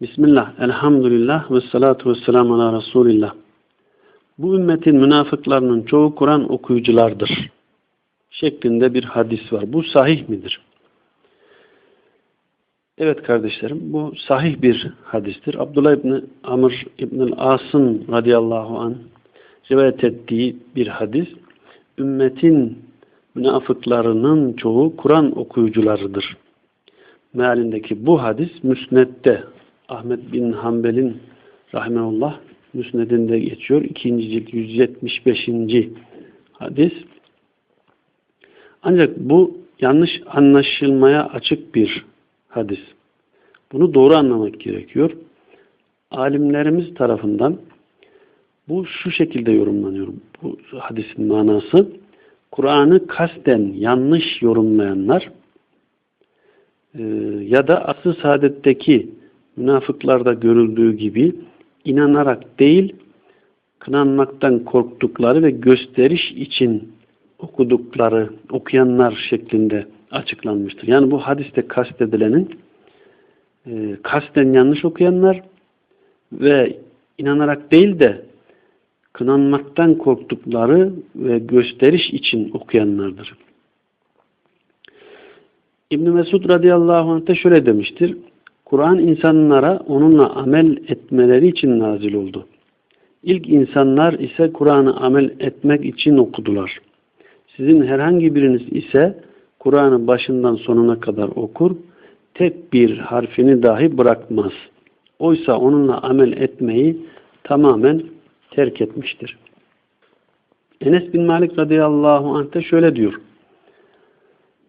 Bismillah, elhamdülillah ve salatu ve selamu ala Resulillah. Bu ümmetin münafıklarının çoğu Kur'an okuyuculardır. Şeklinde bir hadis var. Bu sahih midir? Evet kardeşlerim, bu sahih bir hadistir. Abdullah İbni Amr İbnül As'ın radıyallahu an rivayet ettiği bir hadis. Ümmetin münafıklarının çoğu Kur'an okuyucularıdır. Mealindeki bu hadis müsnette Ahmet bin Hanbel'in rahmetullah müsnedinde geçiyor. İkinci cilt 175. hadis. Ancak bu yanlış anlaşılmaya açık bir hadis. Bunu doğru anlamak gerekiyor. Alimlerimiz tarafından bu şu şekilde yorumlanıyor. Bu hadisin manası Kur'an'ı kasten yanlış yorumlayanlar e, ya da asıl saadetteki münafıklarda görüldüğü gibi inanarak değil kınanmaktan korktukları ve gösteriş için okudukları, okuyanlar şeklinde açıklanmıştır. Yani bu hadiste kastedilenin e, kasten yanlış okuyanlar ve inanarak değil de kınanmaktan korktukları ve gösteriş için okuyanlardır. İbn Mesud radıyallahu anh de şöyle demiştir. Kur'an insanlara onunla amel etmeleri için nazil oldu. İlk insanlar ise Kur'an'ı amel etmek için okudular. Sizin herhangi biriniz ise Kur'an'ı başından sonuna kadar okur, tek bir harfini dahi bırakmaz. Oysa onunla amel etmeyi tamamen terk etmiştir. Enes bin Malik radıyallahu anh de şöyle diyor.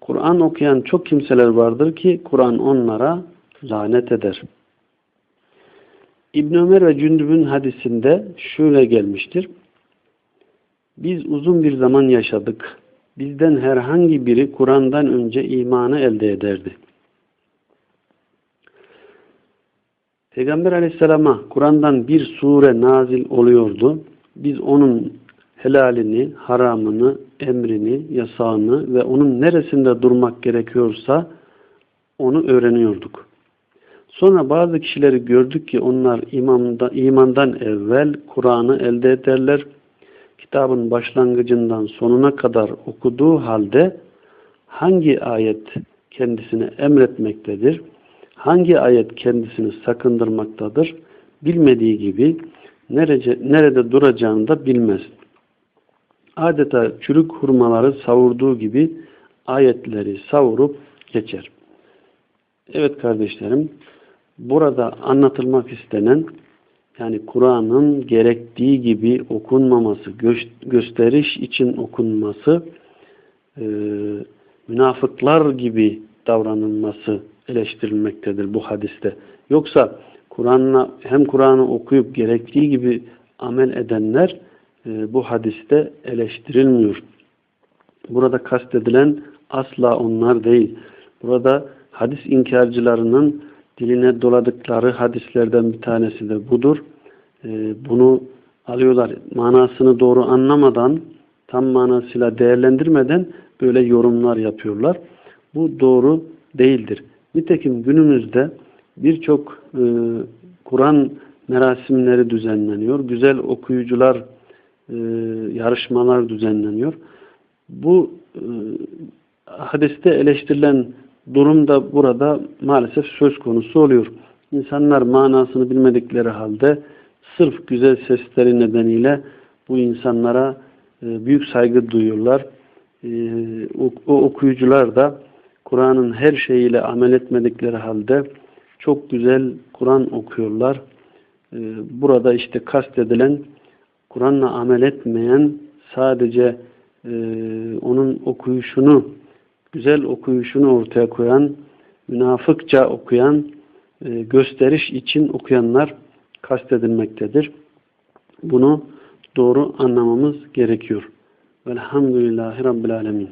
Kur'an okuyan çok kimseler vardır ki Kur'an onlara lanet eder. İbn Ömer ve Cündüb'ün hadisinde şöyle gelmiştir. Biz uzun bir zaman yaşadık. Bizden herhangi biri Kur'an'dan önce imanı elde ederdi. Peygamber aleyhisselama Kur'an'dan bir sure nazil oluyordu. Biz onun helalini, haramını, emrini, yasağını ve onun neresinde durmak gerekiyorsa onu öğreniyorduk. Sonra bazı kişileri gördük ki onlar imamda, imandan evvel Kur'an'ı elde ederler. Kitabın başlangıcından sonuna kadar okuduğu halde hangi ayet kendisine emretmektedir, hangi ayet kendisini sakındırmaktadır, bilmediği gibi nerece, nerede duracağını da bilmez. Adeta çürük hurmaları savurduğu gibi ayetleri savurup geçer. Evet kardeşlerim, burada anlatılmak istenen yani Kur'an'ın gerektiği gibi okunmaması, gö gösteriş için okunması, e, münafıklar gibi davranılması eleştirilmektedir bu hadiste. Yoksa Kur'an'la hem Kur'an'ı okuyup gerektiği gibi amel edenler e, bu hadiste eleştirilmiyor. Burada kastedilen asla onlar değil. Burada hadis inkarcılarının diline doladıkları hadislerden bir tanesi de budur. E, bunu alıyorlar. Manasını doğru anlamadan, tam manasıyla değerlendirmeden böyle yorumlar yapıyorlar. Bu doğru değildir. Nitekim günümüzde birçok e, Kur'an merasimleri düzenleniyor. Güzel okuyucular e, yarışmalar düzenleniyor. Bu e, hadiste eleştirilen durum da burada maalesef söz konusu oluyor. İnsanlar manasını bilmedikleri halde sırf güzel sesleri nedeniyle bu insanlara e, büyük saygı duyuyorlar. E, o, okuyucular da Kur'an'ın her şeyiyle amel etmedikleri halde çok güzel Kur'an okuyorlar. E, burada işte kastedilen Kur'an'la amel etmeyen sadece onun okuyuşunu güzel okuyuşunu ortaya koyan, münafıkça okuyan, e, gösteriş için okuyanlar kastedilmektedir. Bunu doğru anlamamız gerekiyor. Velhamdülillahi Rabbil Alemin.